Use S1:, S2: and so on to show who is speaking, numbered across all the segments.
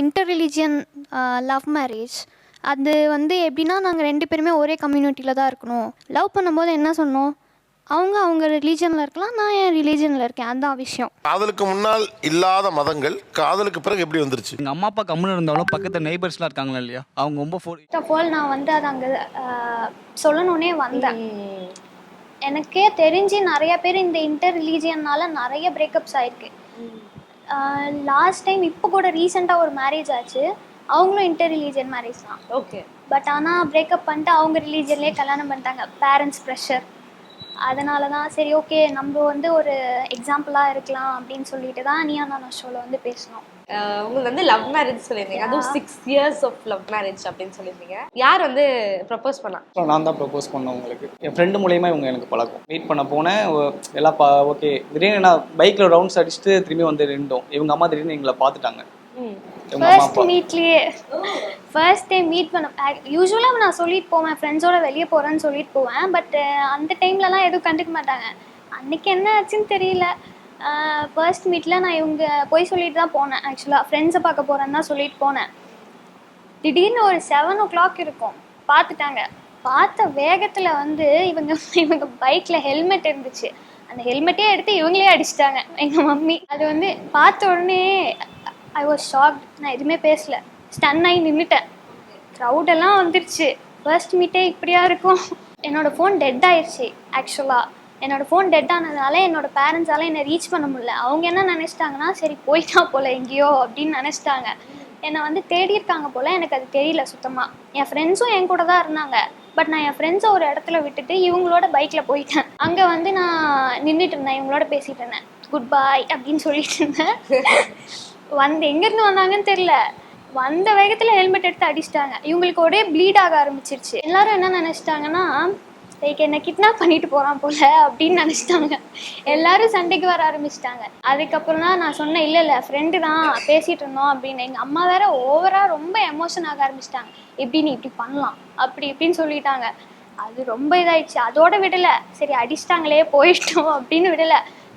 S1: Inter religion love marriage அது வந்து எப்படின்னா நாங்கள் ரெண்டு பேருமே ஒரே கம்யூனிட்டியில் தான் இருக்கணும். லவ் பண்ணும்போது என்ன சொன்னோம்? அவங்க அவங்க ரிலீஜனில் இருக்கலாம் நான் என் ரிலீஜனில் இருக்கேன். அதுதான் விஷயம்.
S2: காதலுக்கு முன்னால் இல்லாத மதங்கள் காதலுக்கு பிறகு எப்படி வந்துருச்சு?
S3: எங்கள் அம்மா அப்பா கம்முன்னு இருந்தாலும் பக்கத்தில் நெய்பர்ஸ்லாம் இருக்காங்களா இல்லையா? அவங்க ரொம்ப ஃபோர்
S1: ஃபர்ஸ்ட் ஆஃப் ஆல் நான் வந்து அது அங்கே சொல்லணுன்னே வந்தேன். எனக்கே தெரிஞ்சு நிறைய பேர் இந்த இன்டர் ரிலீஜியன்னால நிறைய பிரேக்கப்ஸ் ஆயிருக்கு. லாஸ்ட் டைம் இப்போ கூட ரீசெண்டாக ஒரு மேரேஜ் ஆச்சு. அவங்களும் இன்டர் ரிலீஜியன் மேரேஜ் தான்.
S4: ஓகே
S1: பட் ஆனால் பிரேக்கப் பண்ணிட்டு அவங்க ரிலீஜன்லேயே கல்யாணம் பண்ணிட்டாங்க. பேரண்ட்ஸ் ப்ரெஷர் அதனால தான் சரி ஓகே நம்ம வந்து ஒரு எக்ஸாம்பிளாக இருக்கலாம் அப்படின்னு சொல்லிட்டு தான் நீயா நான் ஷோவில் வந்து பேசினோம்
S4: உங்களுக்கு வந்து லவ் மேரேஜ் சொல்லியிருந்தீங்க. அதுவும் six years of love marriage அப்படின்னு சொல்லியிருந்தீங்க. யார் வந்து ப்ரப்போஸ் பண்ணா?
S5: அப்புறம் நான் தான் ப்ரப்போஸ் பண்ணேன் உங்களுக்கு. என் ஃப்ரெண்டு மூலியமா இவங்க எனக்கு பழக்கம். மீட் பண்ண போனேன் எல்லாம் பா ஓகே திடீர்னு நான் பைக்கில் ரவுண்ட்ஸ் அடிச்சுட்டு திரும்பி வந்து நின்றோம். இவங்க அம்மா திடீர்னு எங்களை பார்த்துட்டாங்க.
S1: ஃபர்ஸ்ட் மீட்லேயே ஃபர்ஸ்ட் டைம் மீட் பண்ண யூஸ்வலாக நான் சொல்லிட்டு போவேன். ஃப்ரெண்ட்ஸோட வெளியே போகிறேன்னு சொல்லிட்டு போவேன். பட் அந்த டைம்லலாம் எதுவும் கண்டுக்க மாட்டாங்க. அன்னைக்கு என்ன ஆச்சுன்னு தெரியல. ஃபர்ஸ்ட் மீட்டில் நான் இவங்க போய் சொல்லிட்டு தான் போனேன். ஆக்சுவலாக ஃப்ரெண்ட்ஸை பார்க்க போகிறேன்னு தான் சொல்லிட்டு போனேன். திடீர்னு ஒரு செவன் ஓ கிளாக் இருக்கும். பார்த்துட்டாங்க. பார்த்த வேகத்தில் வந்து இவங்க இவங்க பைக்கில் ஹெல்மெட் இருந்துச்சு. அந்த ஹெல்மெட்டே எடுத்து இவங்களே அடிச்சிட்டாங்க. எங்கள் மம்மி. அது வந்து பார்த்த உடனே ஐ வாஸ் ஷாக்ட் நான் எதுவுமே பேசல. ஸ்டன் ஆகி நின்றுட்டேன் க்ரௌடெல்லாம் வந்துருச்சு. ஃபர்ஸ்ட் மீட்டே இப்படியா இருக்கும். என்னோடய ஃபோன் டெட் ஆயிடுச்சு ஆக்சுவலாக என்னோட ஃபோன் டெட் ஆனதுனால என்னோட பேரண்ட்ஸால என்னை ரீச் பண்ண முடியல. அவங்க என்ன நினச்சிட்டாங்கன்னா சரி போயிட்டா போல எங்கேயோ அப்படின்னு நினச்சிட்டாங்க. என்னை வந்து தேடியிருக்காங்க போல் போல எனக்கு அது தெரியல சுத்தமாக என் ஃப்ரெண்ட்ஸும் என் கூட தான் இருந்தாங்க. பட் நான் என் ஃப்ரெண்ட்ஸை ஒரு இடத்துல விட்டுட்டு இவங்களோட பைக்கில் போயிட்டேன். அங்கே வந்து நான் நின்றுட்டு இருந்தேன் இவங்களோட பேசிகிட்டு இருந்தேன். குட் பாய் அப்படின்னு சொல்லிட்டு இருந்தேன். வந்து எங்கேருந்து வந்தாங்கன்னு தெரியல. வந்த வேகத்தில் ஹெல்மெட் எடுத்து அடிச்சிட்டாங்க. இவங்களுக்கு ஒரே ப்ளீட் ஆக ஆரம்பிச்சிருச்சு. எல்லாரும் என்ன நினச்சிட்டாங்கன்னா லைக் என்ன கிட்னாப் பண்ணிட்டு போகிறான் போல அப்படின்னு நினச்சிட்டாங்க. எல்லாரும் சண்டைக்கு வர ஆரம்பிச்சிட்டாங்க. அதுக்கப்புறம் தான் நான் சொன்னேன் இல்லை இல்லை ஃப்ரெண்டு தான் பேசிகிட்டு இருந்தோம் அப்படின்னு. எங்கள் அம்மா வேற ஓவராக ரொம்ப எமோஷன் ஆக ஆரம்பிச்சிட்டாங்க. எப்படி நீ இப்படி பண்ணலாம்? அப்படி இப்படின்னு சொல்லிட்டாங்க. அது ரொம்ப இதாயிடுச்சு. அதோட விடல. சரி அடிச்சிட்டாங்களே போயிட்டோம் அப்படின்னு விடல.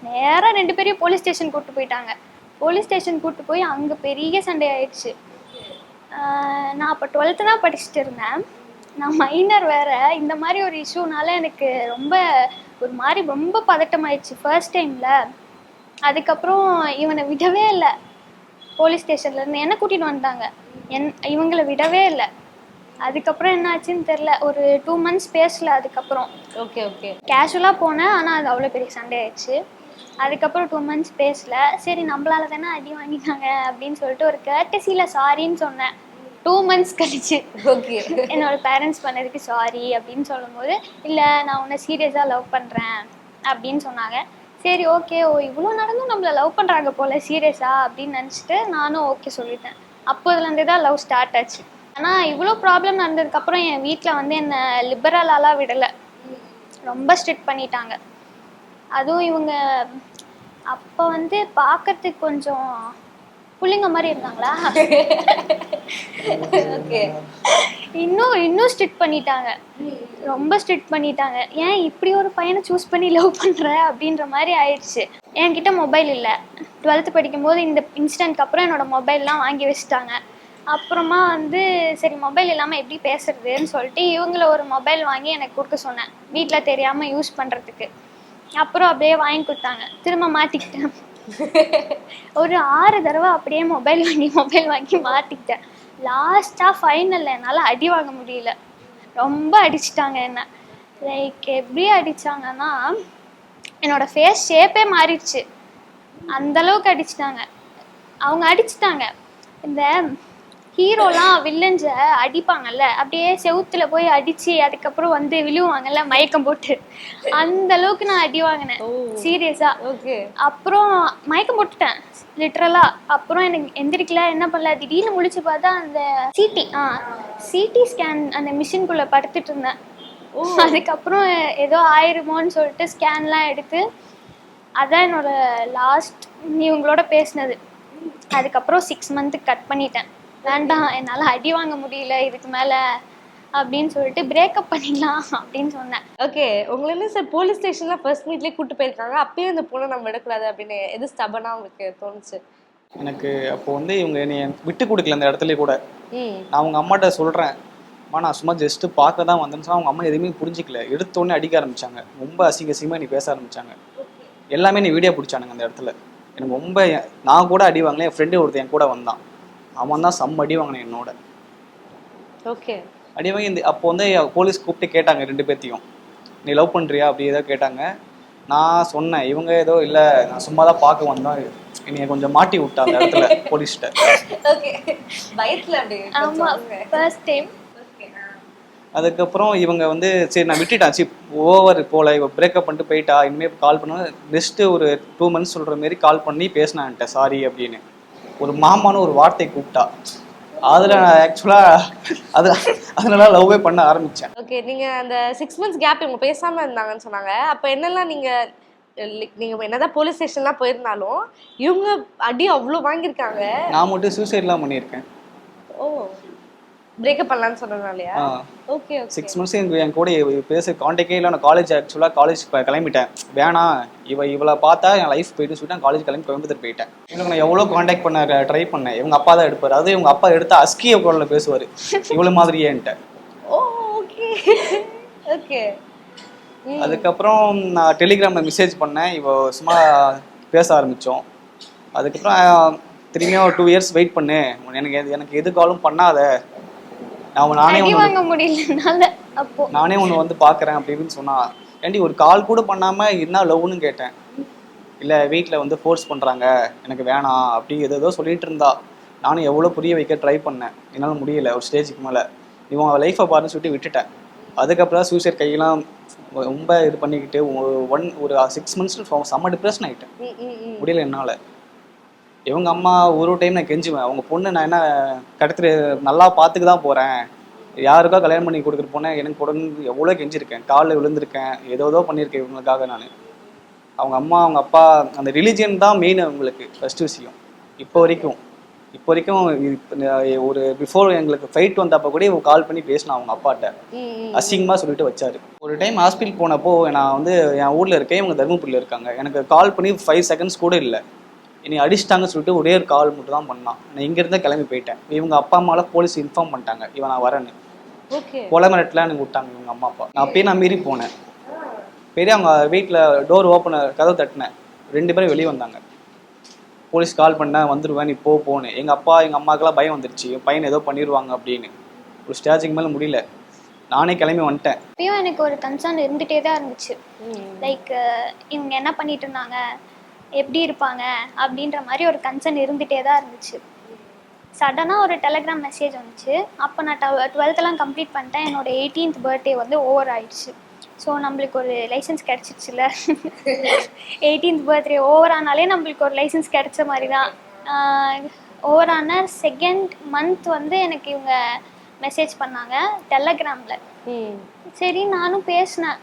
S1: நேராக ரெண்டு பேரையும் போலீஸ் ஸ்டேஷன் கூப்பிட்டு போயிட்டாங்க. போலீஸ் ஸ்டேஷன் கூப்பிட்டு போய் அங்கே பெரிய சண்டை ஆயிடுச்சு. நான் அப்போ டுவெல்த்து தான் படிச்சுட்டு இருந்தேன். நான் மைனர் வேற. இந்த மாதிரி ஒரு இஷ்யூனால எனக்கு ரொம்ப ஒரு மாதிரி ரொம்ப பதட்டமாயிடுச்சு ஃபர்ஸ்ட் டைமில் அதுக்கப்புறம் இவனை விடவே இல்லை. போலீஸ் ஸ்டேஷன்லேருந்து என்ன கூட்டிகிட்டு வந்துட்டாங்க என் இவங்கள விடவே இல்லை. அதுக்கப்புறம் என்ன ஆச்சுன்னு தெரில ஒரு டூ மந்த்ஸ் பேசல அதுக்கப்புறம்.
S4: ஓகே ஓகே
S1: கேஷுவலாக போனேன் ஆனால் அது அவ்வளோ பெரிய சண்டை ஆயிடுச்சு அதுக்கப்புறம் டூ மந்த்ஸ் பேசல. சரி நம்மளால தானே அடி வாங்கிட்டாங்க அப்படின்னு சொல்லிட்டு ஒரு கேட்டசியில் சாரின்னு சொன்னேன். டூ மந்த்ஸ் கழிச்சு.
S4: ஓகே
S1: என்னோட பேரண்ட்ஸ் பண்ணதுக்கு சாரி அப்படின்னு சொல்லும்போது இல்லை நான் உன்னை சீரியஸாக லவ் பண்ணுறேன் அப்படின்னு சொன்னாங்க. சரி ஓகே ஓ இவ்வளோ நடந்தும் நம்மளை லவ் பண்ணுறாங்க போல சீரியஸாக அப்படின்னு நினச்சிட்டு நானும் ஓகே சொல்லிட்டேன். அப்போதுலேருந்தே தான் லவ் ஸ்டார்ட் ஆச்சு. ஆனால் இவ்வளோ ப்ராப்ளம் நடந்ததுக்கப்புறம் என் வீட்டில் வந்து என்னை லிபரலாலாம் விடலை. ரொம்ப ஸ்ட்ரிக்ட் பண்ணிட்டாங்க. அதுவும் இவங்க அப்போ வந்து பார்க்கறதுக்கு கொஞ்சம் புள்ளிங்க மாதிரி இருந்தாங்களா?
S4: ஓகே
S1: இன்னும் இன்னும் ஸ்ட்ரிக்ட் பண்ணிட்டாங்க. ரொம்ப ஸ்ட்ரிக்ட் பண்ணிட்டாங்க. ஏன் இப்படி ஒரு பையனை சூஸ் பண்ணி லவ் பண்ணுற அப்படின்ற மாதிரி ஆயிடுச்சு. என்கிட்ட மொபைல் இல்லை. டுவெல்த்து படிக்கும்போது இந்த இன்சிடென்ட்க்கு அப்புறம் என்னோட மொபைல்லாம் வாங்கி வச்சுட்டாங்க. அப்புறமா வந்து சரி மொபைல் இல்லாமல் எப்படி பேசுறதுன்னு சொல்லிட்டு இவங்கள ஒரு மொபைல் வாங்கி எனக்கு கொடுக்க சொன்னேன். வீட்டில் தெரியாமல் யூஸ் பண்ணுறதுக்கு அப்புறம் அப்படியே வாங்கி கொடுத்தாங்க. திரும்ப மாட்டிக்கிட்டேன். ஒரு ஆறு தடவை அப்படியே மொபைல் வாங்கி மொபைல் வாங்கி மாற்றிக்கிட்டேன் லாஸ்ட்டாக ஃபைனலில் என்னால் அடி வாங்க முடியல. ரொம்ப அடிச்சிட்டாங்க என்ன. லைக் எப்படி அடித்தாங்கன்னா என்னோடய ஃபேஸ் ஷேப்பே மாறிடுச்சு. அந்த அளவுக்கு அடிச்சிட்டாங்க. அவங்க அடிச்சிட்டாங்க. இந்த ஹீரோலாம் வில்லன்ஸ அடிப்பாங்கல்ல அப்படியே செவுத்துல போய் அடிச்சு அதுக்கப்புறம் வந்து விழுவாங்கல்ல மயக்கம் போட்டு. அந்த அளவுக்கு நான் அடி வாங்கினேன். சீரியஸா
S4: ஓகே.
S1: அப்புறம் மயக்கம் போட்டுட்டேன் லிட்ரலா அப்புறம் எனக்கு எந்திரிக்கல என்ன பண்ணல திடீர்னு முழிச்சு பார்த்தா அந்த சிடி ஆ சிடி ஸ்கேன் அந்த மிஷின்குள்ள படுத்துட்டு இருந்தேன். அதுக்கப்புறம் ஏதோ ஆயிருமோன்னு சொல்லிட்டு ஸ்கேன்லாம் எடுத்து அதான் என்னோட லாஸ்ட் இவங்களோட பேசினது. அதுக்கப்புறம் சிக்ஸ் மந்த்துக்கு கட் பண்ணிட்டேன். வேண்டாம் என்னால் அடி வாங்க முடியல இதுக்கு மேலே அப்படின்னு சொல்லிட்டு பிரேக்கப் பண்ணிடலாம் அப்படின்னு சொன்னேன்.
S4: ஓகே உங்களை என்ன சார் போலீஸ் ஸ்டேஷன்ல ஃபர்ஸ்ட் மீட்லயே கூட்டு போயிருக்காங்க. அப்பயும் இந்த பொண்ணை நம்ம விடக்கூடாது அப்படின்னு எது ஸ்டபனா உங்களுக்கு தோணுச்சு?
S5: எனக்கு அப்போ வந்து இவங்க என்னை விட்டு கொடுக்கல அந்த இடத்துல கூட.
S4: ம்.
S5: நான் அவங்க அம்மாட்ட சொல்கிறேன் அம்மா நான் சும்மா ஜஸ்ட்டு பார்க்க தான் வந்தேன்னு சொன்னா அவங்க அம்மா எதுவுமே புரிஞ்சிக்கல. எடுத்த உடனே அடிக்க ஆரம்பிச்சாங்க. ரொம்ப அசிங்க அசிங்கமாக நீ பேச ஆரம்பிச்சாங்க. எல்லாமே நீ வீடியோ பிடிச்சானுங்க அந்த இடத்துல. எனக்கு ரொம்ப நான் கூட அடி வாங்கல. என் ஃப்ரெண்டு ஒருத்தன் என் கூட வந்தான். அவன் தான் செம்ம அடி வாங்கினேன் என்னோட.
S4: ஓகே.
S5: அடி வாங்கி இந்த அப்போ வந்து போலீஸ் கூப்பிட்டு கேட்டாங்க ரெண்டு பேர்த்தையும். நீ லவ் பண்ணுறியா அப்படி ஏதோ கேட்டாங்க. நான் சொன்னேன் இவங்க ஏதோ இல்லை நான் சும்மா தான் பார்க்க வந்தோம் என்னைய கொஞ்சம் மாட்டி விட்டா அந்த இடத்துல போலீஸ்கிட்ட
S4: ஓகே. பயத்துல அப்படி
S1: ஆமா ஃபர்ஸ்ட் டைம்
S5: அதுக்கப்புறம் இவங்க வந்து சரி நான் விட்டுட்டேன். சி ஓவர் போல இவ பிரேக்கப் பண்ணிட்டு போயிட்டா. இனிமேல் கால் பண்ண. நெக்ஸ்ட் ஒரு டூ மந்த்ஸ் சொல்ற மாதிரி கால் பண்ணி பேசினான்ட்ட. சாரி அப்படின்னு. ஒரு மாமான்னு ஒரு வார்த்தை கூப்பிட்டா. அதுல நான் ஆக்சுவலா அது அதனால லவ்வே பண்ண ஆரம்பிச்சேன்.
S4: ஓகே நீங்க அந்த சிக்ஸ் மந்த்ஸ் கேப் இவங்க பேசாம இருந்தாங்கன்னு சொன்னாங்க. அப்ப என்னெல்லாம் நீங்க like, நீங்க என்னதான் போலீஸ் ஸ்டேஷன்லாம் போயிருந்தாலும் இவங்க அடி அவ்வளோ வாங்கியிருக்காங்க.
S5: நான் மட்டும் சூசைட்லாம் பண்ணியிருக்கேன்.
S4: ஓ. பிரேக்கப் பண்ணலான்னு சொன்னதுனாலயா. ஓகே
S5: சிக்ஸ் மந்த்ஸ் என் கூட பேச காண்டாக்டே இல்லை நான் காலேஜ் ஆக்சுவலாக காலேஜ் கிளம்பிட்டேன். வேணாம் இவ இவளை பார்த்தா என் லைஃப் போயிட்டு சொல்லிட்டு காலேஜ் கிளம்பி கோயம்புத்தூர் போயிட்டேன். இவங்க நான் எவ்வளோ காண்டாக்ட் பண்ண ட்ரை பண்ணேன். இவங்க அப்பா தான் எடுப்பார். அது இவங்க அப்பா எடுத்து அஸ்கிய குரலில் பேசுவார். இவ்வளோ மாதிரியேன்ட்டு.
S4: ஓ ஓகே ஓகே
S5: அதுக்கப்புறம் நான் டெலிகிராமில் மெசேஜ் பண்ணேன். இவ சும்மா பேச ஆரம்பித்தோம் அதுக்கப்புறம் திரும்பியும் டூ இயர்ஸ் வெயிட் பண்ணு எனக்கு எனக்கு எது காலும் பண்ணாத. நான் நானே
S1: வாங்க முடியலனால அப்போ.
S5: நானே ஒன்று வந்து பார்க்குறேன் அப்படி இப்படின்னு சொன்னா ஏண்டி ஒரு கால் கூட பண்ணாமல் என்ன லவ்னு கேட்டேன். இல்லை வீட்டில் வந்து ஃபோர்ஸ் பண்ணுறாங்க எனக்கு வேணாம் அப்படி ஏதோ சொல்லிட்டு இருந்தா. நானும் எவ்வளோ புரிய வைக்க ட்ரை பண்ணேன். என்னால் முடியல ஒரு ஸ்டேஜுக்கு மேலே. இவன் லைஃப்பை பாருன்னு சொல்லிட்டு விட்டுட்டேன். அதுக்கப்புறம் சூசைட் கையெல்லாம் ரொம்ப இது பண்ணிக்கிட்டு ஒன் ஒரு சிக்ஸ் மந்த்ஸ் செம்ம டிப்ரெஷன் ஆகிட்டேன் முடியல என்னால். இவங்க அம்மா ஒரு டைம் நான் கெஞ்சுவேன். அவங்க பொண்ணு நான் என்ன கடத்துற நல்லா பார்த்துக்கு தான் போகிறேன் யாருக்கோ கல்யாணம் பண்ணி கொடுக்குற பொண்ணை எனக்கு கொடுன்னு எவ்வளோ கெஞ்சிருக்கேன். காலில் விழுந்திருக்கேன். ஏதோ ஏதோ பண்ணியிருக்கேன் இவங்களுக்காக நான். அவங்க அம்மா அவங்க அப்பா அந்த ரிலிஜியன் தான் மெயின் அவங்களுக்கு ஃபர்ஸ்ட் விஷயம். இப்போ வரைக்கும். இப்போ வரைக்கும் ஒரு பிஃபோர் எங்களுக்கு ஃபைட் வந்தப்போ கூட இவங்க கால் பண்ணி பேசினேன் அவங்க அப்பாட்ட. அசிங்கமாக சொல்லிட்டு வச்சாரு. ஒரு டைம் ஹாஸ்பிட்டல் போனப்போ நான் வந்து என் ஊரில் இருக்கேன். இவங்க தருமபுரியில் இருக்காங்க. எனக்கு கால் பண்ணி ஃபைவ் செகண்ட்ஸ் கூட இல்லை. என்னை அடிச்சிட்டாங்கன்னு சொல்லிட்டு ஒரே ஒரு கால் மட்டும் தான் பண்ணான். நான் இங்கேருந்து கிளம்பி போயிட்டேன். இவங்க அப்பா அம்மாலாம் போலீஸ் இன்ஃபார்ம் பண்ணிட்டாங்க. இவன் நான் வரேன்னு.
S4: ஓகே
S5: கொலை மிரட்டலாம் எனக்கு விட்டாங்க இவங்க அம்மா அப்பா. நான் அப்பயே நான் மீறி போனேன். பெரிய அவங்க வீட்டில் டோர் ஓப்பன் கதவு தட்டினேன். ரெண்டு பேரும் வெளியே வந்தாங்க. போலீஸ் கால் பண்ணேன் வந்துடுவேன் நீ போ போன்னு. எங்கள் அப்பா எங்கள் அம்மாக்கெல்லாம் பயம் வந்துருச்சு. என் பையன் ஏதோ பண்ணிடுவாங்க அப்படின்னு. ஒரு ஸ்டேஜுக்கு மேலே முடியல. நானே கிளம்பி வந்துட்டேன்.
S1: இப்பயும் எனக்கு ஒரு கன்சர்ன் இருந்துகிட்டே தான் இருந்துச்சு. லைக் இவங்க என்ன பண்ணிட்டு இருந்தாங்க? எப்படி இருப்பாங்க அப்படின்ற மாதிரி ஒரு கன்சர்ன் இருந்துகிட்டே தான் இருந்துச்சு. சடனாக ஒரு டெலகிராம் மெசேஜ் வந்துச்சு. அப்போ நான் டுவெல்த்தெல்லாம் கம்ப்ளீட் பண்ணிட்டேன். என்னோட எயிட்டீன்த் பர்த்டே வந்து ஓவர் ஆயிடுச்சு. ஸோ நம்மளுக்கு ஒரு லைசன்ஸ் கிடச்சிருச்சுல. எயிட்டீன்த் பர்த்டே ஓவர் ஆனாலே நம்மளுக்கு ஒரு லைசன்ஸ் கிடைச்ச மாதிரி தான். ஓவர் ஆன செகண்ட் மந்த் வந்து எனக்கு இவங்க மெசேஜ் பண்ணாங்க டெலகிராமில் சரி நானும் பேசினேன்.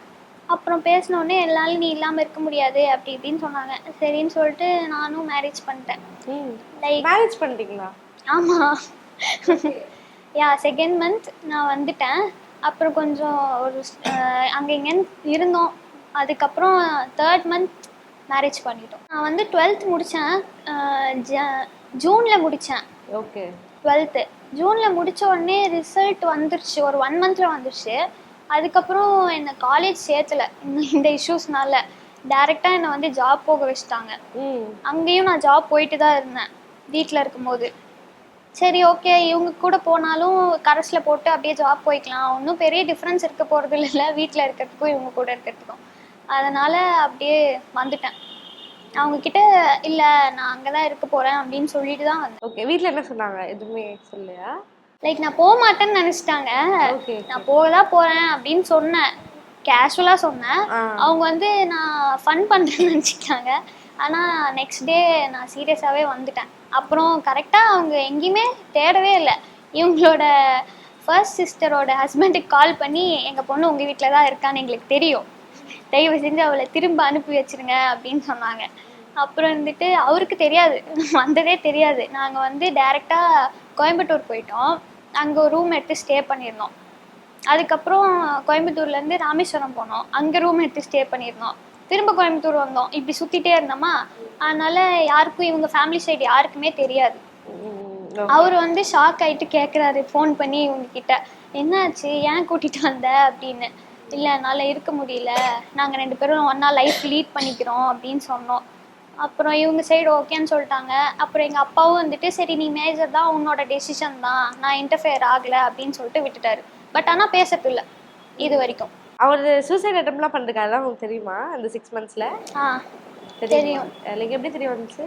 S1: அப்புறம் பேசினோடனே எல்லாரும் நீ இல்லாமல் இருக்க முடியாது அப்படி இப்படின்னு சொன்னாங்க. சரின்னு சொல்லிட்டு நானும் மேரேஜ் பண்ணிட்டேன். லைக்
S4: மேரேஜ் பண்ணிட்டீங்களா?
S1: ஆமாம் யா செகண்ட் மந்த் நான் வந்துட்டேன். அப்புறம் கொஞ்சம் ஒரு அங்கே இங்கேன்னு இருந்தோம். அதுக்கப்புறம் தேர்ட் மந்த் மேரேஜ் பண்ணிட்டோம். நான் வந்து டுவெல்த் முடித்தேன் ஜூனில் முடித்தேன்
S4: ஓகே
S1: டுவெல்த்து ஜூனில் முடிச்ச உடனே ரிசல்ட் வந்துருச்சு. ஒரு ஒன் மந்த்தில் வந்துருச்சு. அதுக்கப்புறம் என்னை காலேஜ் சேர்த்தல. இந்த- இஷ்யூஸ்னால டேரெக்டாக என்னை வந்து ஜாப் போக வச்சுட்டாங்க.
S4: ம்.
S1: அங்கேயும் நான் ஜாப் போயிட்டு தான் இருந்தேன். வீட்டில் இருக்கும்போது. சரி ஓகே இவங்க கூட போனாலும் கரஸில் போட்டு அப்படியே ஜாப் போய்க்கலாம். ஒன்றும் பெரிய டிஃப்ரென்ஸ் இருக்க போகிறது இல்லை. வீட்டில் இருக்கிறதுக்கும் இவங்க கூட இருக்கிறதுக்கும். அதனால் அப்படியே வந்துட்டேன். அவங்கக்கிட்ட இல்லை நான் அங்கே தான் இருக்க போகிறேன் அப்படின்னு சொல்லிட்டு தான் வந்தேன்.
S4: ஓகே வீட்ல என்ன சொன்னாங்க? எதுவுமே சொல்லலையா?
S1: லைக் நான் போக மாட்டேன்னு நினச்சிட்டாங்க நான் போக தான் போகிறேன் அப்படின்னு சொன்னேன். கேஷுவலாக சொன்னேன். அவங்க வந்து நான் ஃபன் பண்ணுறேன்னு நினச்சிக்கிட்டாங்க ஆனால் நெக்ஸ்ட் டே நான் சீரியஸாகவே வந்துட்டேன். அப்புறம் கரெக்டாக அவங்க எங்கேயுமே தேடவே இல்லை. இவங்களோட ஃபர்ஸ்ட் சிஸ்டரோட ஹஸ்பண்டுக்கு கால் பண்ணி எங்கள் பொண்ணு உங்கள் வீட்டில் தான் இருக்கான்னு எங்களுக்கு தெரியும். தயவு செஞ்சு அவளை திரும்ப அனுப்பி வச்சிருங்க அப்படின்னு சொன்னாங்க. அப்புறம் வந்துட்டு அவருக்கு தெரியாது. வந்ததே தெரியாது. நாங்கள் வந்து டைரெக்டாக கோயம்புத்தூர் போயிட்டோம். அங்கே ஒரு ரூம் எடுத்து ஸ்டே பண்ணியிருந்தோம். அதுக்கப்புறம் கோயம்புத்தூர்லேருந்து ராமேஸ்வரம் போனோம். அங்கே ரூம் எடுத்து ஸ்டே பண்ணியிருந்தோம். திரும்ப கோயம்புத்தூர் வந்தோம். இப்படி சுத்திட்டே இருந்தோமா? அதனால யாருக்கும் இவங்க ஃபேமிலி சைடு யாருக்குமே தெரியாது. அவர் வந்து ஷாக் ஆயிட்டு கேட்குறாரு ஃபோன் பண்ணி இவங்க கிட்ட என்னாச்சு? ஏன் கூட்டிட்டு வந்த? அப்படின்னு. இல்லை என்னால் இருக்க முடியல. நாங்கள் ரெண்டு பேரும் ஒன்றா லைஃப் லீட் பண்ணிக்கிறோம். அப்படின்னு சொன்னோம். அப்புறம் இவங்க சைடு ஓகேன்னு சொல்லிட்டாங்க. அப்புறம் எங்கள் அப்பாவும் வந்துட்டு சரி நீ மேஜர் தான் உன்னோட டெசிஷன் தான். நான் இன்டர்ஃபியர் ஆகலை அப்படின்னு சொல்லிட்டு விட்டுட்டாரு. பட் ஆனால் பேசறது இல்லை இது வரைக்கும்.
S4: அவர் சூசைட் அட்டம்லாம் பண்ணுறதுக்கு அதெல்லாம் உங்களுக்கு தெரியுமா அந்த சிக்ஸ் மந்த்ஸில்
S1: ஆ தெரியும்?
S4: லைக் எப்படி தெரியும் வந்துச்சு?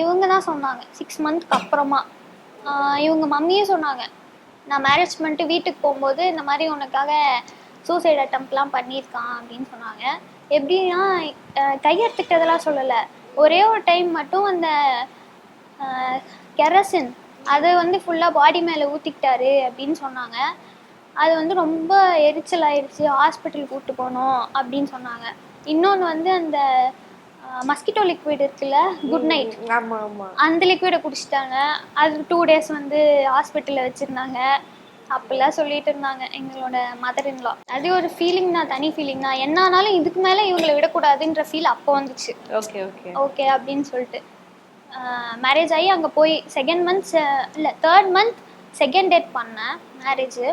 S1: இவங்க தான் சொன்னாங்க சிக்ஸ் மந்த்க்கு அப்புறமா. இவங்க மம்மியும் சொன்னாங்க நான் மேரேஜ் பண்ணிட்டு வீட்டுக்கு போகும்போது இந்த மாதிரி உனக்காக சூசைட் அட்டம்ப்ட்லாம் பண்ணியிருக்கான் அப்படின்னு சொன்னாங்க. எப்படின்னா கையெடுத்துக்கிட்டதெல்லாம் சொல்லலை. ஒரே ஒரு டைம் மட்டும் அந்த கெரசின் அது வந்து ஃபுல்லாக பாடி மேலே ஊற்றிக்கிட்டாரு அப்படின்னு சொன்னாங்க. அது வந்து ரொம்ப எரிச்சல் ஆயிடுச்சு ஹாஸ்பிட்டல் கூப்பிட்டு போனோம் அப்படின்னு சொன்னாங்க. இன்னொன்று வந்து அந்த மஸ்கிட்டோ லிக்விட் இருக்குல்ல குட் நைட்
S4: ஆமா ஆமா.
S1: அந்த லிக்விடை குடிச்சிட்டாங்க. அது டூ டேஸ் வந்து ஹாஸ்பிட்டலில் வச்சுருந்தாங்க. அப்படிலாம் சொல்லிட்டு இருந்தாங்க எங்களோட மதர் இன்லா அது ஒரு ஃபீலிங் தான் தனி ஃபீலிங் தான். என்ன ஆனாலும் இதுக்கு மேலே இவங்களை விடக்கூடாதுன்ற ஃபீல் அப்போ வந்துச்சு.
S4: ஓகே ஓகே
S1: ஓகே அப்படின்னு சொல்லிட்டு. மேரேஜ் ஆகி அங்கே போய் செகண்ட் மந்த் இல்லை தேர்ட் மந்த் செகண்ட் டேட் பண்ணேன் மேரேஜு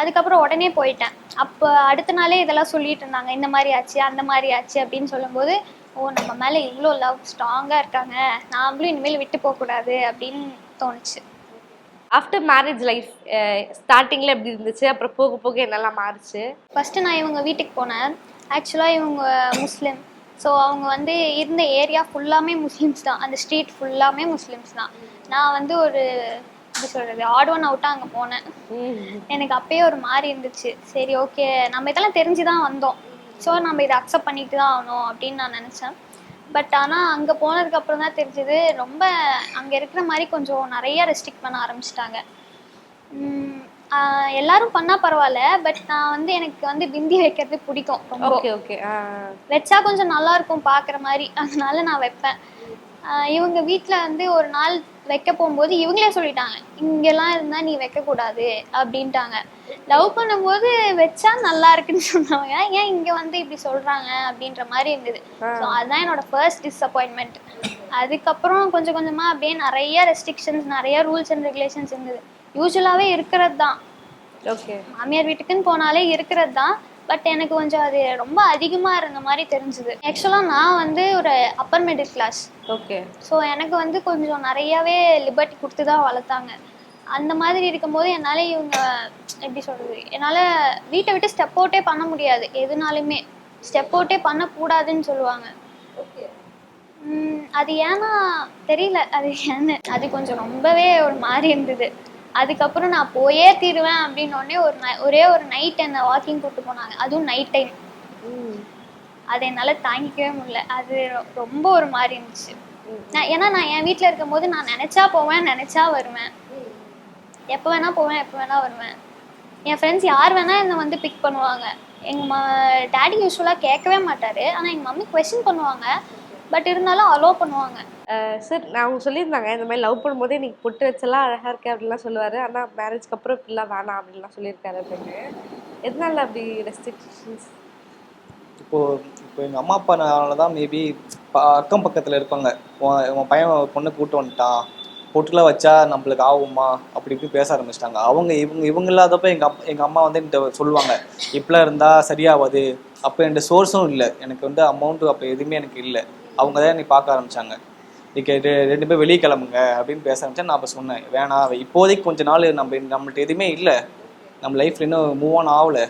S1: அதுக்கப்புறம் உடனே போயிட்டேன். அப்போ அடுத்த நாளே இதெல்லாம் சொல்லிட்டு இருந்தாங்க. இந்த மாதிரி ஆச்சு அந்த மாதிரி ஆச்சு அப்படின்னு சொல்லும்போது ஓ நம்ம மேலே இவ்வளோ லவ் ஸ்ட்ராங்காக இருக்காங்க. நாமளும் இனிமேல் விட்டு போகக்கூடாது அப்படின்னு தோணுச்சு.
S4: ஆஃப்டர் மேரேஜ் லைஃப் ஸ்டார்டிங்கில் எப்படி இருந்துச்சு? அப்புறம் போக போக என்னெல்லாம் மாறுச்சு?
S1: ஃபஸ்ட்டு நான் இவங்க வீட்டுக்கு போனேன். ஆக்சுவலாக இவங்க முஸ்லீம். ஸோ அவங்க வந்து இருந்த ஏரியா ஃபுல்லாமே முஸ்லீம்ஸ் தான். அந்த ஸ்ட்ரீட் ஃபுல்லாமே முஸ்லீம்ஸ் தான். நான் வந்து ஒரு எப்படி சொல்கிறது ஆட் ஒன் அவுட்டாக அங்கே போனேன். எனக்கு அப்பயே ஒரு மாதிரி இருந்துச்சு. சரி ஓகே நம்ம இதெல்லாம் தெரிஞ்சு தான் வந்தோம். ஸோ நம்ம இதை அக்செப்ட் பண்ணிட்டு தான் ஆகணும் அப்படின்னு நான் நினச்சேன். பட் ஆனால் அங்கே போனதுக்கப்புறம் தான் தெரிஞ்சது ரொம்ப அங்கே இருக்கிற மாதிரி கொஞ்சம் நிறைய ரெஸ்ட்ரிக்ட் பண்ண ஆரம்பிச்சிட்டாங்க. எல்லாரும் பண்ணால் பரவாயில்ல பட் நான் வந்து எனக்கு வந்து பிந்தி வைக்கிறது பிடிக்கும் ரொம்ப.
S4: ஓகே ஓகே
S1: வச்சா கொஞ்சம் நல்லா இருக்கும் பார்க்குற மாதிரி அதனால நான் வைப்பேன். இவங்க வீட்டில் வந்து ஒரு நாள் வைக்க போகும்போது இவங்களே சொல்லிட்டாங்க இங்கெல்லாம் இருந்தால் நீ வைக்கக்கூடாது அப்படின்ட்டாங்க. லவ் பண்ணும்போது வச்சா நல்லா இருக்குன்னு சொன்னாங்க ஏன் இங்கே வந்து இப்படி சொல்கிறாங்க அப்படின்ற மாதிரி இருந்தது. ஸோ அதுதான் என்னோட ஃபர்ஸ்ட் டிஸப்பாயின்மெண்ட் அதுக்கப்புறம் கொஞ்சம் கொஞ்சமாக அப்படியே நிறைய ரெஸ்ட்ரிக்ஷன்ஸ் நிறைய ரூல்ஸ் அண்ட் ரெகுலேஷன்ஸ் இருந்தது. யூஸ்வலாகவே இருக்கிறது தான்
S4: ஓகே
S1: மாமியார் வீட்டுக்குன்னு போனாலே இருக்கிறது தான் பட் எனக்கு கொஞ்சம் அது ரொம்ப அதிகமாக இருந்த மாதிரி தெரிஞ்சுது. ஆக்சுவலாக நான் வந்து ஒரு upper middle class
S4: okay
S1: so எனக்கு வந்து கொஞ்சம் நிறையாவே லிபர்ட்டி கொடுத்து தான் வளர்த்தாங்க. அந்த மாதிரி இருக்கும்போது என்னால் இவங்க எப்படி சொல்கிறது என்னால் வீட்டை விட்டு ஸ்டெப் அவுட்டே பண்ண முடியாது. எதுனாலுமே ஸ்டெப் அவுட்டே பண்ணக்கூடாதுன்னு சொல்லுவாங்க. உம், அது ஏன்னா தெரியல. அது ஏன்னு அது கொஞ்சம் ரொம்பவே ஒரு மாதிரி இருந்தது. அதுக்கப்புறம் நான் போயே தீருவேன் அப்படின்னு உடனே ஒரு ஒரே ஒரு நைட் என்னை வாக்கிங் கூப்பிட்டு போனாங்க. அதுவும் நைட் டைம் அதை என்னால் தாங்கிக்கவே முடியல. அது ரொம்ப ஒரு மாதிரி இருந்துச்சு. நான் ஏன்னா நான் என் வீட்டில் இருக்கும்போது நான் நினச்சா போவேன் நினச்சா வருவேன். எப்போ வேணா போவேன் எப்போ வேணா வருவேன். என் ஃப்ரெண்ட்ஸ் யார் வேணா என்னை வந்து பிக் பண்ணுவாங்க. எங்கள் ம டேடி யூஸ்வலாக கேட்கவே மாட்டார். ஆனால் எங்கள் மம்மி கொஷின் பண்ணுவாங்க. பட் இருந்தாலும் அலோவ் பண்ணுவாங்க.
S4: சார் நான் அவங்க சொல்லியிருந்தாங்க இந்த மாதிரி லவ் பண்ணும்போதே நீ பொட்டு வச்செல்லாம் அழகா இருக்கு அப்படிலாம் சொல்லுவாரு. ஆனா மேரேஜ்க்கு அப்புறம் இப்படிலாம் வேணாம் அப்படின்லாம் சொல்லியிருக்காரு அப்படின்னு. எதனால அப்படி ரெஸ்ட்ரிக்ஷன்ஸ்
S5: இப்போ இப்போ எங்கள் அம்மா அப்பானால தான் மேபி அக்கம் பக்கத்தில் இருப்பாங்க. உன் உன் பையன் பொண்ணை கூட்டு வந்துட்டான். பொட்டுலாம் வச்சா நம்மளுக்கு ஆகுமா? அப்படி இப்படி பேச ஆரம்பிச்சிட்டாங்க. அவங்க இவங்க இவங்க இல்லாதப்ப எங்கள் அப்பா எங்கள் அம்மா வந்து என்கிட்ட சொல்லுவாங்க இப்படிலாம் இருந்தால் சரியாகாது. அப்போ என்கிட்ட சோர்ஸும் இல்லை. எனக்கு வந்து அமௌண்ட்டு அப்போ எதுவுமே எனக்கு இல்லை. அவங்க தான் என்னை பார்க்க ஆரம்பித்தாங்க இன்னைக்கு ரெண்டு பேர் வெளியே கிளம்புங்க அப்படின்னு பேச ஆரம்பிச்சா நான் அப்போ சொன்னேன் வேணாம் இப்போதைக்கு கொஞ்ச நாள் நம்ம நம்மள்ட்ட எதுவுமே இல்லை. நம்ம லைஃப்ல இன்னும் மூவ் ஆன் ஆகலை.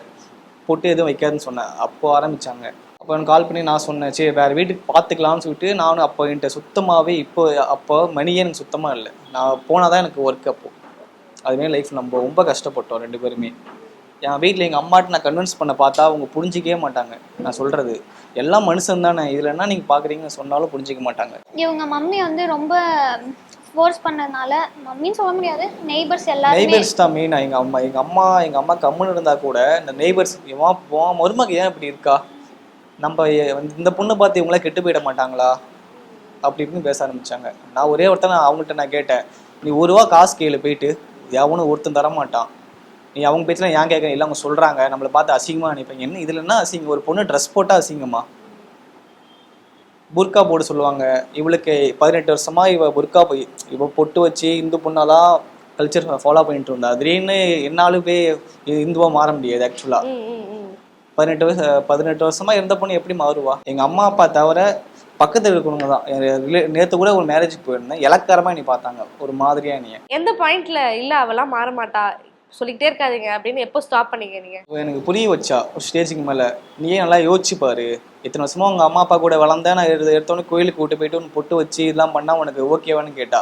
S5: பொட்டு எதுவும் வைக்காதுன்னு சொன்னேன். அப்போ ஆரம்பிச்சாங்க. அப்போ எனக்கு கால் பண்ணி நான் சொன்னேன் சரி வேறு வீட்டுக்கு பார்த்துக்கலாம்னு சொல்லிட்டு நானும் அப்போ என்கிட்ட சுத்தமாகவே இப்போ அப்போ மணியே எனக்கு சுத்தமாக இல்லை. நான் போனால் தான் எனக்கு ஒர்க் அப்போ. அதுமாரி லைஃப் நம்ம ரொம்ப கஷ்டப்பட்டோம் ரெண்டு பேருமே. என் வீட்டில் எங்கள் அம்மாட்ட நான் கன்வின்ஸ் பண்ண பார்த்தா அவங்க புரிஞ்சிக்கவே மாட்டாங்க. நான் சொல்கிறது எல்லாம் மனுஷன் தானே. இதில் என்ன நீங்கள் பார்க்குறீங்கன்னு சொன்னாலும் புரிஞ்சிக்க மாட்டாங்க.
S1: இவங்க மம்மி வந்து ரொம்ப ஃபோர்ஸ் பண்ணதுனால மம்மின்னு சொல்ல முடியாது. நெய்பர்ஸ் எல்லாருமே
S5: நெய்பர்ஸ் தான் மெயினாக எங்கள் அம்மா எங்கள் அம்மா எங்கள் அம்மா கம்முன்னு இருந்தால் கூட இந்த நெய்பர்ஸ் இவன் உன் மருமக ஏன் இப்படி இருக்கா? நம்ம இந்த பொண்ணை பார்த்து இவங்களாம் கெட்டு போயிட மாட்டாங்களா? அப்படி இப்படின்னு பேச ஆரம்பிச்சாங்க. நான் ஒரே ஒருத்தன் நான் அவங்கள்ட்ட நான் கேட்டேன். நீ ஒரு ரூபா காசு கேளு போயிட்டு. எவனும் ஒருத்தன் தர மாட்டான் நீ அவங்க பேச்செல்லாம் ஏன் கேட்க இல்லை அவங்க சொல்கிறாங்க நம்மளை பார்த்து அசிங்கமாக நினைப்பாங்க. என்ன? இதில் என்ன அசிங்கம்? ஒரு பொண்ணு ட்ரெஸ் போட்டால் அசிங்கமா? புர்கா போட சொல்லுவாங்க. இவளுக்கு பதினெட்டு வருஷமா இவ புர்கா போய் இவ பொட்டு வச்சு இந்து பொண்ணாலாம் கல்ச்சர் ஃபாலோ பண்ணிட்டு இருந்தா. திடீர்னு என்னாலுமே இந்துவா மாற முடியாது ஆக்சுவலா
S4: ம், ம், ம்.
S5: பதினெட்டு வருஷ பதினெட்டு வருஷமா இருந்த பொண்ணு எப்படி மாறுவா? எங்க அம்மா அப்பா தவிர பக்கத்துல இருக்கவங்க தான். நேற்று கூட ஒரு மேரேஜுக்கு போயிருந்தேன். இலக்காரமா நீ பார்த்தாங்க. ஒரு மாதிரியா நீ
S4: எந்த பாயிண்ட்ல இல்ல அவெல்லாம் மாற மாட்டா? சொல்லிக்கிட்டே இருக்காதீங்க அப்படின்னு எப்போ ஸ்டாப் பண்ணீங்க நீங்கள்
S5: எனக்கு புரிய வச்சா ஒரு ஸ்டேஜுக்கு மேலே நீயே நல்லா யோசிச்சுப்பாரு? இத்தனை வருஷமா உங்கள் அம்மா அப்பா கூட வளர்ந்தேன் நான் எடுத்து எடுத்தோன்னே கோயிலுக்கு கூட்டு போயிட்டு ஒன்று பொட்டு வச்சு இதெல்லாம் பண்ணால் உனக்கு ஓகேவான்னு கேட்டா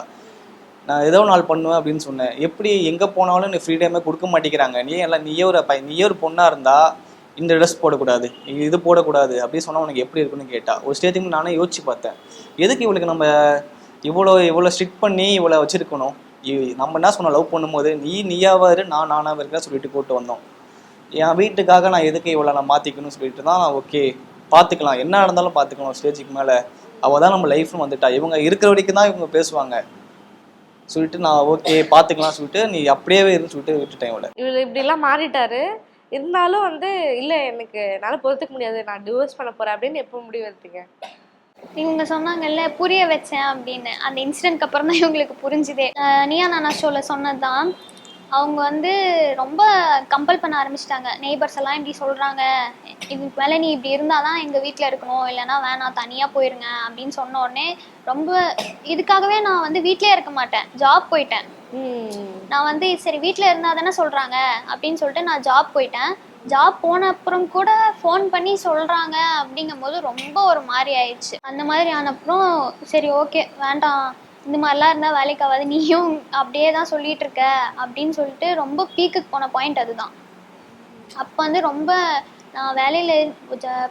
S5: நான் ஏதோ நாள் பண்ணுவேன் அப்படின்னு சொன்னேன். எப்படி எங்கே போனாலும் எனக்கு ஃப்ரீடமே கொடுக்க மாட்டேங்கிறாங்க. நீ எல்லாம் நீயே ஒரு பையன் நீயே ஒரு பொண்ணாக இருந்தால் இந்த ட்ரெஸ் போடக்கூடாது இது போடக்கூடாது அப்படின்னு சொன்னால் உனக்கு எப்படி இருக்குன்னு கேட்டா ஒரு ஸ்டேஜுக்கு நானே யோசிச்சு பார்த்தேன். எதுக்கு இவளுக்கு நம்ம இவ்வளோ இவ்வளோ ஸ்ட்ரிக்ட் பண்ணி இவ்வளோ வச்சுருக்கணும்? நம்ம என்ன சொன்னோம் லவ் பண்ணும்போது நீ நீயாவா இரு நான் நானாவா இருக்கிற சொல்லிட்டு போட்டு வந்தோம். என் வீட்டுக்காக நான் எதுக்கு இவ்வளோ நான் மாற்றிக்கணும்னு சொல்லிட்டு தான் ஓகே பார்த்துக்கலாம் என்ன நடந்தாலும் பார்த்துக்கலாம் ஸ்டேஜுக்கு மேலே. அவள் தான் நம்ம லைஃப்னு வந்துட்டா. இவங்க இருக்கிற வரைக்கும் தான் இவங்க பேசுவாங்க. சொல்லிட்டு நான் ஓகே பார்த்துக்கலாம் சொல்லிட்டு நீ அப்படியே இருந்து சொல்லிட்டு விட்டுட்டேன் இவளை.
S4: இவர் இப்படிலாம் மாறிட்டாரு. இருந்தாலும் வந்து இல்லை எனக்கு என்னால் பொறுத்துக்க முடியாது. நான் டிவோர்ஸ் பண்ண போகிறேன் அப்படின்னு எப்போ முடிவு எடுத்தீங்க?
S1: இவங்க சொன்னாங்கல்ல புரிய வச்சேன் அப்படின்னு. அந்த இன்சிடென்ட்க்கு அப்புறம் தான் இவங்களுக்கு புரிஞ்சுதே. நீயா நானா ஷோவில் சொன்னது தான் அவங்க வந்து ரொம்ப கம்பல் பண்ண ஆரம்பிச்சிட்டாங்க. நெய்பர்ஸ் எல்லாம் இப்படி சொல்கிறாங்க இதுக்கு மேலே நீ இப்படி இருந்தால் தான் எங்கள் வீட்டில் இருக்கணும். இல்லைன்னா வேணாம் தனியாக போயிருங்க அப்படின்னு சொன்ன உடனே ரொம்ப இதுக்காகவே நான் வந்து வீட்டிலே இருக்க மாட்டேன். ஜாப் போயிட்டேன். நான் வந்து சரி வீட்டில் இருந்தால் தானே சொல்கிறாங்க அப்படின்னு சொல்லிட்டு நான் ஜாப் போயிட்டேன். ஜாப் போன அப்புறம் கூட ஃபோன் பண்ணி சொல்கிறாங்க அப்படிங்கும்போது ரொம்ப ஒரு மாதிரி ஆயிடுச்சு. அந்த மாதிரி ஆனப்புறம் சரி ஓகே வேண்டாம். இந்த மாதிரிலாம் இருந்தால் வேலைக்கு ஆகாது. நீயும் அப்படியே தான் சொல்லிட்டு இருக்க அப்படின்னு சொல்லிட்டு ரொம்ப பீக்குக்கு போன பாயிண்ட் அதுதான். அப்போ வந்து ரொம்ப நான் வேலையில்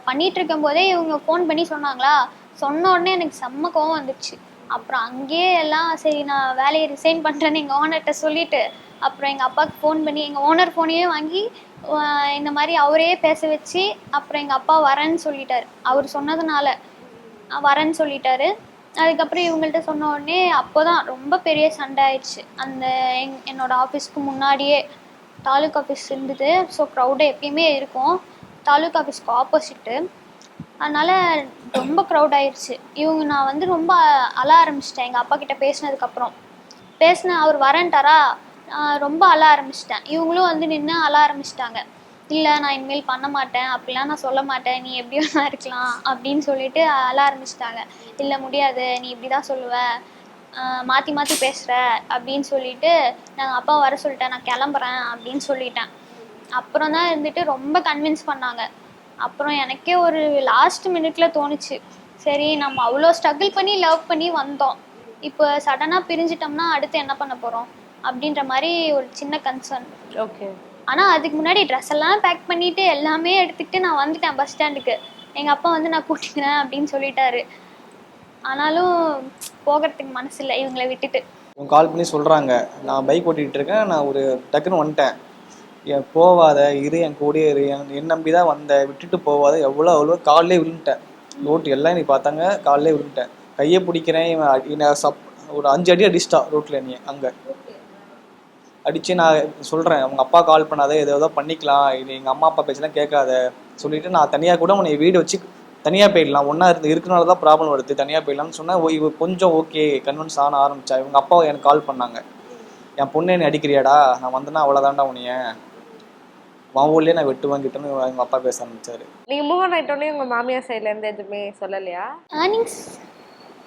S1: பண்ணிட்டு இருக்கும் போதே இவங்க ஃபோன் பண்ணி சொன்னாங்களா? சொன்ன உடனே எனக்கு செம்ம கோவம் வந்துடுச்சு அப்புறம் அங்கேயே எல்லாம் சரி நான் வேலையை ரிசைன் பண்ணுறேன்னு எங்கள் ஓனர்கிட்ட சொல்லிட்டு அப்புறம் எங்கள் அப்பாவுக்கு ஃபோன் பண்ணி எங்கள் ஓனர் ஃபோனையே வாங்கி இந்த மாதிரி அவரே பேச வச்சு அப்புறம் எங்கள் அப்பா வரேன்னு சொல்லிட்டார். அவர் சொன்னதுனால வரேன்னு சொல்லிட்டாரு. அதுக்கப்புறம் இவங்கள்ட்ட சொன்ன உடனே அப்போ தான் ரொம்ப பெரிய சண்டை ஆயிடுச்சு. அந்த எங் என்னோடய ஆஃபீஸ்க்கு முன்னாடியே தாலுக் ஆஃபீஸ் இருந்தது. ஸோ க்ரௌடு எப்பயுமே இருக்கும். தாலுக் ஆஃபீஸ்க்கு ஆப்போசிட்டு அதனால் ரொம்ப க்ரௌட் ஆயிடுச்சு. இவங்க நான் வந்து ரொம்ப அழ ஆரம்பிச்சிட்டேன். எங்கள் அப்பா கிட்ட பேசினதுக்கப்புறம். பேசின அவர் வரேன்ட்டாரா? ரொம்ப அழ ஆரம்பிச்சிட்டேன். இவங்களும் வந்து நின்று அழ ஆரம்பிச்சிட்டாங்க. இல்லை நான் இனிமேல் பண்ண மாட்டேன். அப்படிலாம் நான் சொல்ல மாட்டேன். நீ எப்படி வேணா இருக்கலாம் அப்படின்னு சொல்லிட்டு அழ ஆரம்பிச்சிட்டாங்க. இல்லை முடியாது. நீ இப்படி தான் சொல்லுவ மாற்றி மாற்றி பேசுகிற அப்படின்னு சொல்லிட்டு நான் அப்பா வர சொல்லிட்டேன். நான் கிளம்புறேன் அப்படின்னு சொல்லிட்டேன். அப்புறம் தான் இருந்துட்டு ரொம்ப கன்வின்ஸ் பண்ணாங்க. அப்புறம் எனக்கே ஒரு லாஸ்ட் மினிட்ல தோணுச்சு. சரி நம்ம அவ்வளோ ஸ்ட்ரகிள் பண்ணி லவ் பண்ணி வந்தோம். இப்போ சடனாக பிரிஞ்சிட்டோம்னா அடுத்து என்ன பண்ண போகிறோம் அப்படின்ற மாதிரி ஒரு சின்ன கன்சர்ன்
S4: ஓகே
S1: ஆனால் அதுக்கு முன்னாடி ட்ரெஸ் எல்லாம் பேக் பண்ணிட்டு எல்லாமே எடுத்துக்கிட்டு நான் வந்துட்டேன் பஸ் ஸ்டாண்டுக்கு எங்கள் அப்பா வந்து நான் கூட்டிக்கிறேன் அப்படின்னு சொல்லிட்டாரு. ஆனாலும் போகிறதுக்கு மனசு இல்லை இவங்களை விட்டுட்டு.
S5: அவங்க கால் பண்ணி சொல்கிறாங்க நான் பைக் ஓட்டிகிட்டு இருக்கேன் நான் ஒரு டக்குன்னு வந்துட்டேன். என் போவாத இரு என் கூடயே இரு என் நம்பி தான் வந்தேன் விட்டுட்டு போவாத எவ்வளோ அவ்வளோ காலிலே விழுந்துட்டேன். ரோட்டு எல்லாம் நீ பார்த்தாங்க காலிலே விழுந்துட்டேன். கையை பிடிக்கிறேன் இவன் என்னை சப் ஒரு அஞ்சு அடி அடிச்சிட்டா ரோட்டில் நீ அங்கே. அடித்து நான் சொல்கிறேன் அவங்க அப்பா கால் பண்ணாத ஏதோ ஏதோ பண்ணிக்கலாம். இது எங்கள் அம்மா அப்பா பேச்செல்லாம் கேட்காத. சொல்லிட்டு நான் தனியாக கூட உன்னை வீடு வச்சு தனியாக போயிடலாம். ஒன்றா இருந்து இருக்கிறனால தான் ப்ராப்ளம் வருது. தனியாக போயிடலாம்னு சொன்னால் இவ கொஞ்சம் ஓகே கன்வின்ஸ் ஆன ஆரம்பிச்சா. இவங்க அப்பா எனக்கு கால் பண்ணாங்க. என் பொண்ணு என்னை அடிக்கிறியாடா? நான் வந்தேன்னா அவ்வளோதான்டா உன்னைய. உன் ஊர்லேயே நான் வெட்டு வாங்கிட்டேன்னு எங்கள் அப்பா பேச ஆரம்பிச்சாரு.
S4: நீங்க மூவ் ஆன் ஆயிட்டோன்னே உங்க மாமியார் சைடுல இருந்து எதுவுமே சொல்லலையா?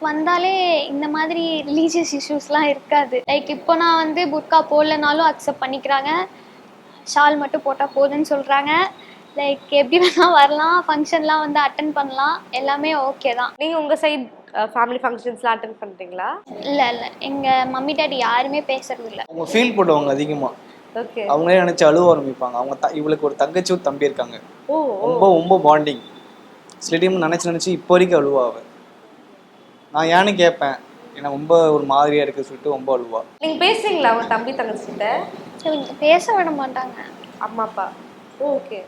S1: வந்தாலே இந்த மாதிரி ரிலீஜியஸ் இஷ்யூஸ்லாம் இருக்காது. லைக் இப்போ நான் வந்து புர்கா போடலனாலும் அக்செப்ட் பண்ணிக்கிறாங்க. ஷால் மட்டும் போட்டால் போதுன்னு சொல்கிறாங்க லைக் எப்படி வேணால் வரலாம். ஃபங்க்ஷன்லாம் வந்து அட்டன் பண்ணலாம். எல்லாமே ஓகே தான்.
S4: நீங்க உங்க சைடு ஃபேமிலி ஃபங்க்ஷன்ஸ்லாம் அட்டன் பண்றீங்களா?
S1: இல்லை இல்லை. எங்கள் மம்மி டாடி யாருமே பேசுறது இல்லை.
S5: அவங்க ஃபீல் பண்ணுவாங்க அதிகமாக
S4: ஓகே
S5: அவங்களே நினச்சி அழுவ ஆரம்பிப்பாங்க. அவங்க த இவளுக்கு ஒரு தங்கச்சி ஒரு தம்பி இருக்காங்க.
S4: ஓ
S5: ரொம்ப ரொம்ப பாண்டிங் சில டைம் நினச்சி நினச்சி இப்போ வரைக்கும் அழுவா அவ. நான் ஏன்னு கேட்பேன் எனக்கு ரொம்ப ஒரு மாதிரியா இருக்கு சொல்லிட்டு ரொம்ப அழுவா.
S4: நீங்க பேசுறீங்களா உங்க தம்பி தங்கச்சி கிட்ட
S1: இவங்க பேச விட மாட்டாங்க.
S4: அம்மா அப்பா ஓகே.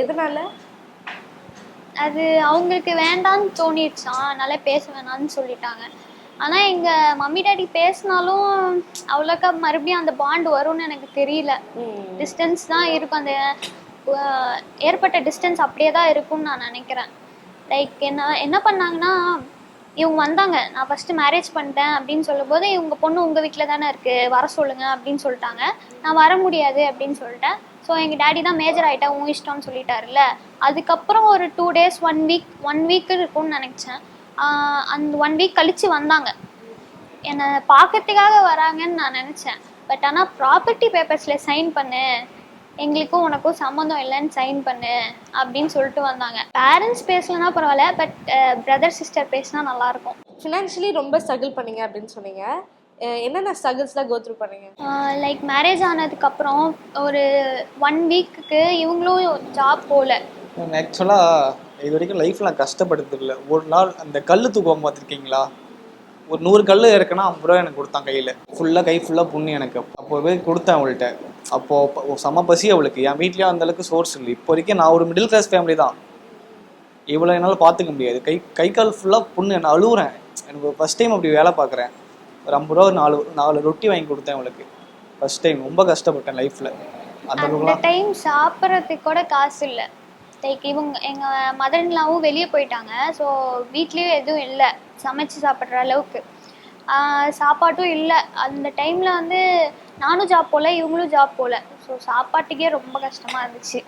S4: எதனால?
S1: அது அவங்களுக்கு வேண்டான்னு தோணிடுச்சான் அதனால பேச வேணாம்னு சொல்லிட்டாங்க. ஆனால் எங்கள் மம்மி டாடி பேசினாலும் அவ்வளோக்கா மறுபடியும் அந்த பாண்ட் வரும்னு எனக்கு தெரியல. டிஸ்டன்ஸ் தான் இருக்கும். அந்த அஹ், ஏற்பட்ட டிஸ்டன்ஸ் அப்படியே தான் இருக்கும்னு நான் நினைக்கிறேன். லைக் என்ன என்ன பண்ணாங்கன்னா இவங்க வந்தாங்க. நான் ஃபஸ்ட்டு மேரேஜ் பண்ணிட்டேன் அப்படின்னு சொல்லும்போது இவங்க பொண்ணு உங்கள் வீட்டில் தானே இருக்குது வர சொல்லுங்க அப்படின்னு சொல்லிட்டாங்க. நான் வர முடியாது அப்படின்னு சொல்லிட்டேன். ஸோ எங்கள் டேடி தான் மேஜர் ஆகிட்டா உன் இஷ்டம்னு சொல்லிட்டாருல்ல. அதுக்கப்புறம் ஒரு two days one week one week இருக்கும்னு நினச்சேன். அந்த ஒன் வீக் கழித்து வந்தாங்க. என்னை பார்க்கறதுக்காக வராங்கன்னு நான் நினச்சேன். பட் ஆனால் ப்ராப்பர்ட்டி பேப்பர்ஸில் சைன் பண்ணு எங்களுக்கும் உனக்கும் சம்மந்தம் இல்லைன்னு சைன் பண்ணு அப்படின்னு சொல்லிட்டு வந்தாங்க. பேரண்ட்ஸ் பேசலனா பரவாயில்ல பட் பிரதர் சிஸ்டர் பேசினா நல்லாயிருக்கும்.
S4: ஃபினான்ஷியலி ரொம்ப ஸ்ட்ரகிள் பண்ணீங்க அப்படின்னு சொன்னீங்க. என்னென்ன ஸ்ட்ரகிள்ஸ்லாம் கோ த்ரூ பண்ணீங்க?
S1: லைக் மேரேஜ் ஆனதுக்கப்புறம் ஒரு ஒன் வீக்குக்கு இவங்களும் ஜாப் போகல
S5: ஆக்சுவலாக இது வரைக்கும் லைஃப்பில் நான் கஷ்டப்படுறது இல்லை. ஒரு நாள் அந்த கல் தூக்குவோம் பார்த்துருக்கீங்களா? ஒரு நூறு கல் இறக்குனா ஐம்பது ரூபா எனக்கு கொடுத்தான் கையில். ஃபுல்லாக கை ஃபுல்லாக புண்ணு எனக்கு. அப்போ போய் கொடுத்தேன் அவள்கிட்ட. அப்போது செம பசி அவளுக்கு. என் வீட்லேயும் அந்த அளவுக்கு சோர்ஸ் இல்லை. இப்போ வரைக்கும் நான் ஒரு மிடில் கிளாஸ் ஃபேமிலி தான். இவ்வளோ என்னால் பார்த்துக்க முடியாது. கை கை கால் ஃபுல்லாக புண்ணு. நான் அழுகுறேன் எனக்கு ஃபஸ்ட் டைம் அப்படி வேலை பார்க்குறேன். ஒரு ஐம்பது ரூபா ஒரு நாலு நாலு ரொட்டி வாங்கி கொடுத்தேன் அவளுக்கு. ஃபஸ்ட் டைம் ரொம்ப கஷ்டப்பட்டேன் லைஃப்பில் அந்த
S1: டைம் சாப்பிட்றதுக்கு கூட காசு இல்லை. லைக் இவங்க எங்கள் மதர்லாவும் வெளியே போயிட்டாங்க. ஸோ வீட்லேயும் எதுவும் இல்லை. சமைச்சு சாப்பிட்ற அளவுக்கு. சாப்பாட்டும் இல்லை. அந்த டைமில் வந்து நானும் ஜாப் போகல இவங்களும் ஜாப் போகல ஸோ சாப்பாட்டுக்கே ரொம்ப கஷ்டமாக இருந்துச்சு.